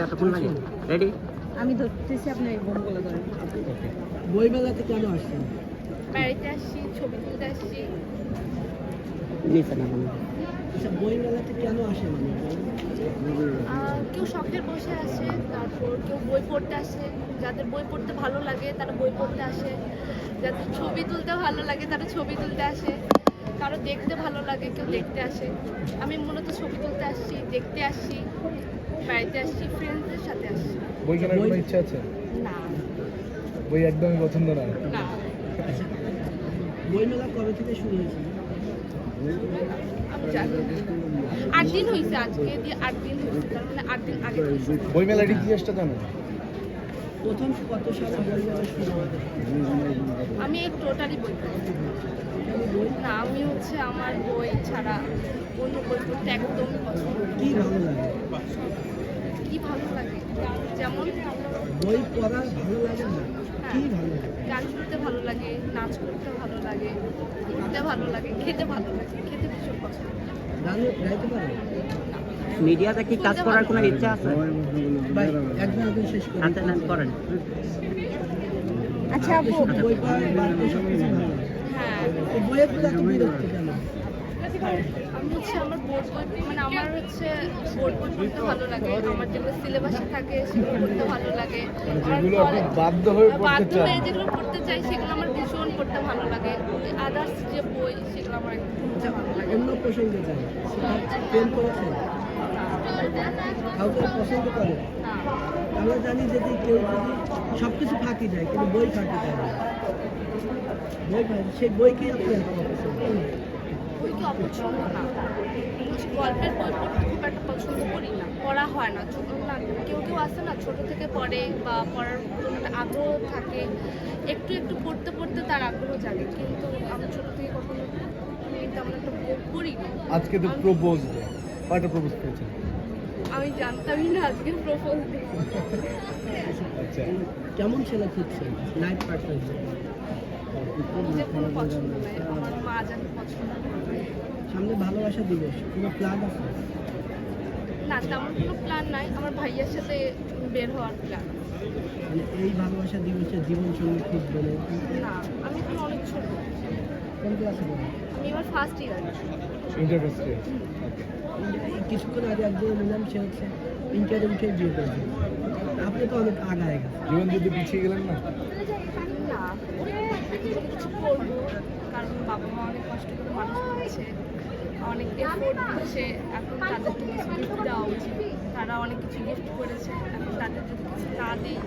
এতক্ষণ লাগে। রেডি আমি ধরতেছি আপনার ধরেন বইমেলাতে কেন আসছেন? বাড়িতে আসছি ছবি তুলতে আসছি। নিচে না কোনো আচ্ছা বইমেলাতে কেন আসেন আহ, কেউ শখের বসে আসে তারপর কেউ বই পড়তে আসে। যাদের বই পড়তে ভালো লাগে তারা বই পড়তে আসে। যাদের ছবি তুলতে ভালো লাগে তারা ছবি তুলতে আসে। কারও দেখতে ভালো লাগে কেউ দেখতে আসে। আমি মূলত ছবি তুলতে আসছি দেখতে আসছি বাড়িতে আসছি ফ্রেন্ডসদের সাথে আসছি। বই কেনার কোনো ইচ্ছা আছে? না। বই একদমই পছন্দ না। না। বইমেলা কবে থেকে শুরু হয়েছে? আমি জানি আট দিন হয়েছে আজকে দিয়ে আট দিন হয়েছে। তার মানে আট দিন আগে থেকে বই মেলার ইতিহাসটা জানো? প্রথম কত সালে বইমেলা শুরু আমি এই টোটালি বই না আমি হচ্ছে আমার বই ছাড়া অন্য বই পড়তে একদমই পছন্দ। কি ভালো লাগে? কি ভালো লাগে? যেমন? বই পড়া ভালো লাগে না? কি ভালো লাগে? গান শুনতে ভালো লাগে নাচ করতে ভালো লাগে ঘুরতে ভালো লাগে খেতে ভালো লাগে খেতে ভীষণ পছন্দ গান গাইতে পারে? মিডিয়াতে কি কাজ করার কোনো ইচ্ছা আছে? একদম আপনি শেষ করেন। আচ্ছা আচ্ছা বই সব কিছু ভালো লাগে। হ্যাঁ বইয়ের প্রতি এত বিরক্ত কেন? আমি হচ্ছে আমার বোর্ড মানে আমার হচ্ছে বোর্ড পড়তে ভালো লাগে। আমার যেগুলো সিলেবাসে থাকে সেগুলো পড়তে ভালো লাগে। পরে- বাধ্য হয়ে বাধ্য হয়ে যেগুলো পড়তে চাই সেগুলো আমার ভীষণ পড়তে ভালো লাগে। আদার্স যে বই সেগুলো আমার একদম ভালো লাগে অন্য প্রসঙ্গে যাই। করেছেন? কাউকে পছন্দ করে। না আমরা জানি যদি কেউ যদি সব কিছু ফাঁকি যায় কিন্তু বই ফাঁকি যায় না। বই ফাঁকি সেই বইকে আপনি এত বই গল্পের বই খুব একটা পছন্দ করি না। পড়া হয় না। ছোট না কেউ কেউ আছে না ছোট থেকে পড়ে বা পড়ার একটা আগ্রহ থাকে। একটু একটু পড়তে পড়তে তার আগ্রহ জাগে কিন্তু আমি ছোট থেকে কখনো আমি তেমন একটা বই পড়ি আজকে তো প্রপোজ কয়টা প্রপোজ পেয়েছেন আমি জানতামই না আজকে প্রপোজ আচ্ছা কেমন ছেলে খুঁজছেন নাইট পার্টনার নিজের কোনো পছন্দ নাই আমার মা যাকে পছন্দ করে। সামনে ভালোবাসা দিবস কোনো প্ল্যান আছে? না তেমন কোনো প্ল্যান নাই আমার ভাইয়ের সাথে বের হওয়ার প্ল্যান মানে এই ভালোবাসা দিবসে জীবন সঙ্গী খুঁজবেন না আমি এখন অনেক ছোট। কোন ক্লাসে পড়েন আমি এবার ফার্স্ট ইয়ার ইন্টারভিউতে এই কিছুক্ষণ আগে একজন নিলাম সে হচ্ছে ইন্টারে উঠে বিয়ে করেছে। আপনি তো অনেক আগায় গেছেন। জীবন যদি পিছিয়ে গেলেন না? না কিছু করব। কারণ বাবা মা অনেক কষ্ট করে মানুষ করেছে। অনেক এফোর্ট এখন তাদেরকে কিছু গিফট দেওয়া উচিত। তারা অনেক কিছু গিফট করেছে। এখন তাদের যদি কিছু না দিই